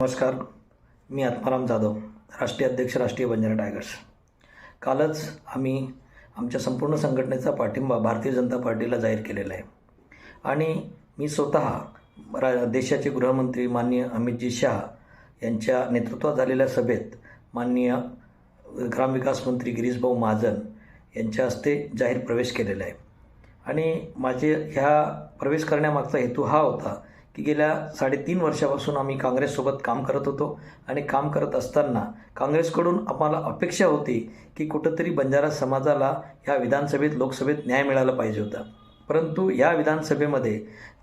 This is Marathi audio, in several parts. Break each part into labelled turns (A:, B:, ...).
A: नमस्कार. मी आत्माराम जाधव राष्ट्रीय अध्यक्ष राष्ट्रीय बंजारा टायगर्स. कालच आम्ही आमच्या संपूर्ण संघटनेचा पाठिंबा भारतीय जनता पार्टीला जाहीर केलेला आहे. आणि मी स्वतः रा देशाचे गृहमंत्री माननीय अमितजी शाह यांच्या नेतृत्वात झालेल्या सभेत माननीय ग्रामविकास मंत्री गिरीशभाऊ महाजन यांच्या हस्ते जाहीर प्रवेश केलेला आहे. आणि माझे ह्या प्रवेश करण्यामागचा हेतू हा होता की गेल्या साडेतीन वर्षापासून आम्ही काँग्रेससोबत काम करत होतो. आणि काम करत असताना काँग्रेसकडून आम्हाला अपेक्षा होती की कुठंतरी बंजारा समाजाला ह्या विधानसभेत लोकसभेत न्याय मिळाला पाहिजे होता. परंतु या विधानसभेमध्ये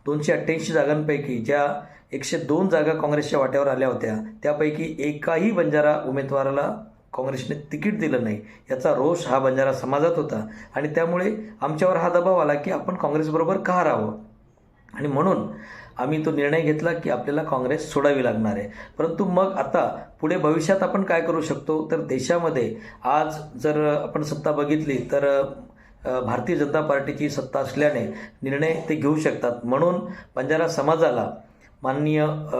A: दोनशे अठ्ठ्याऐंशी जागांपैकी ज्या एकशे दोन जागा काँग्रेसच्या वाट्यावर आल्या होत्या त्यापैकी एकाही बंजारा उमेदवाराला काँग्रेसने तिकीट दिलं नाही. याचा रोष हा बंजारा समाजात होता. आणि त्यामुळे आमच्यावर हा दबाव आला की आपण काँग्रेसबरोबर का राहावं? आणि म्हणून आम्ही तो निर्णय घेतला की आपल्याला काँग्रेस सोडावी लागणार आहे. परंतु मग आता पुढे भविष्यात आपण काय करू शकतो? तर देशामध्ये आज जर आपण सत्ता बघितली तर भारतीय जनता पार्टीची सत्ता असल्याने निर्णय ते घेऊ शकतात. म्हणून बंजारा समाजाला माननीय अ,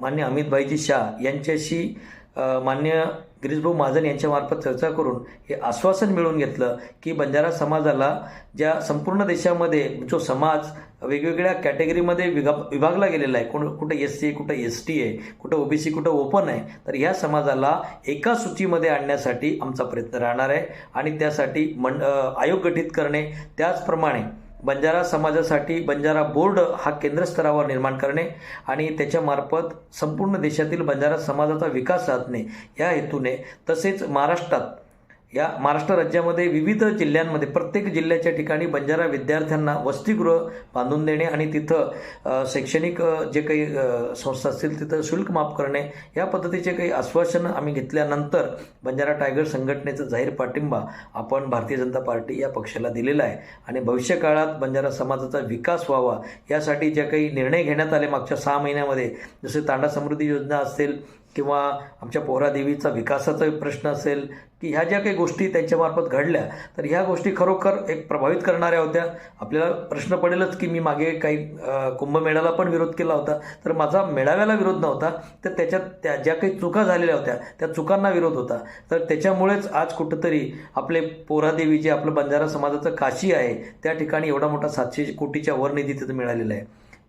A: मान्य अमितभाईजी शाह यांच्याशी मान्य गिरीशभाऊ महाजन यांच्यामार्फत चर्चा करून हे आश्वासन मिळवून घेतलं की बंजारा समाजाला ज्या संपूर्ण देशामध्ये जो समाज वेगवेगळ्या कॅटेगरीमध्ये विभा विभागला गेलेला आहे कोण कुठं एस सी कुठं एस टी आहे कुठं ओबीसी कुठं ओपन आहे तर ह्या समाजाला एका सूचीमध्ये आणण्यासाठी आमचा प्रयत्न राहणार आहे आणि त्यासाठी मंड आयोग गठीत करणे त्याचप्रमाणे बंजारा समाजासाठी बंजारा बोर्ड हा केंद्रस्तरावर निर्माण करणे आणि त्याच्यामार्फत संपूर्ण देशातील बंजारा समाजाचा विकास साधणे या हेतूने तसेच महाराष्ट्रात या महाराष्ट्र राज्यामध्ये विविध जिल्ह्यांमध्ये प्रत्येक जिल्ह्याच्या ठिकाणी बंजारा विद्यार्थ्यांना वसतिगृह बांधून देणे आणि तिथं शैक्षणिक जे काही संस्था असतील तिथं शुल्क माफ करणे या पद्धतीचे काही आश्वासनं आम्ही घेतल्यानंतर बंजारा टायगर संघटनेचा जाहीर पाठिंबा आपण भारतीय जनता पार्टी या पक्षाला दिलेला आहे. आणि भविष्यकाळात बंजारा समाजाचा विकास व्हावा यासाठी ज्या काही निर्णय घेण्यात आले मागच्या सहा महिन्यामध्ये जसे तांडा समृद्धी योजना असेल किंवा आमच्या पोहरादेवीचा विकासाचा प्रश्न असेल की ह्या ज्या काही गोष्टी त्यांच्यामार्फत घडल्या तर ह्या गोष्टी खरोखर एक प्रभावित करणाऱ्या होत्या. आपल्याला प्रश्न पडेलच की मी मागे काही कुंभमेळ्याला पण विरोध केला होता. तर माझा मेळाव्याला विरोध नव्हता. तर त्याच्यात त्या ज्या काही चुका झालेल्या होत्या त्या चुकांना विरोध होता. तर त्याच्यामुळेच आज कुठंतरी आपले पोहरादेवी जे आपलं बंजारा समाजाचं काशी आहे त्या ठिकाणी एवढा मोठा सातशे कोटीच्या वर निधी तिथं मिळालेला आहे.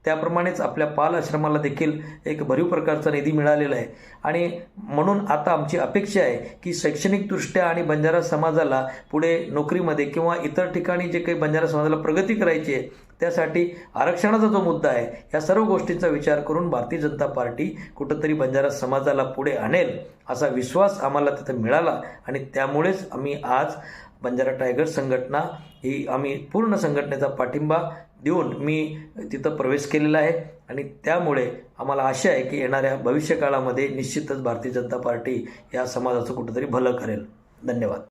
A: त्याप्रमाणेच आपल्या पाल आश्रमाला देखील एक भरीव प्रकारचा निधी मिळालेला आहे. आणि म्हणून आता आमची अपेक्षा आहे की शैक्षणिकदृष्ट्या आणि बंजारा समाजाला पुढे नोकरीमध्ये किंवा इतर ठिकाणी जे काही बंजारा समाजाला प्रगती करायची आहे त्यासाठी आरक्षणाचा जो मुद्दा आहे या सर्व गोष्टींचा विचार करून भारतीय जनता पार्टी कुठंतरी बंजारा समाजाला पुढे आणेल असा विश्वास आम्हाला तिथं मिळाला. आणि त्यामुळेच आम्ही आज बंजारा टायगर संघटना ही आम्ही पूर्ण संघटनेचा पाठिंबा देऊन मी तिथं प्रवेश केलेला आहे. आणि त्यामुळे आम्हाला आशा आहे की येणाऱ्या भविष्यकाळामध्ये निश्चितच भारतीय जनता पार्टी या समाजाचं कुठंतरी भलं करेल. धन्यवाद.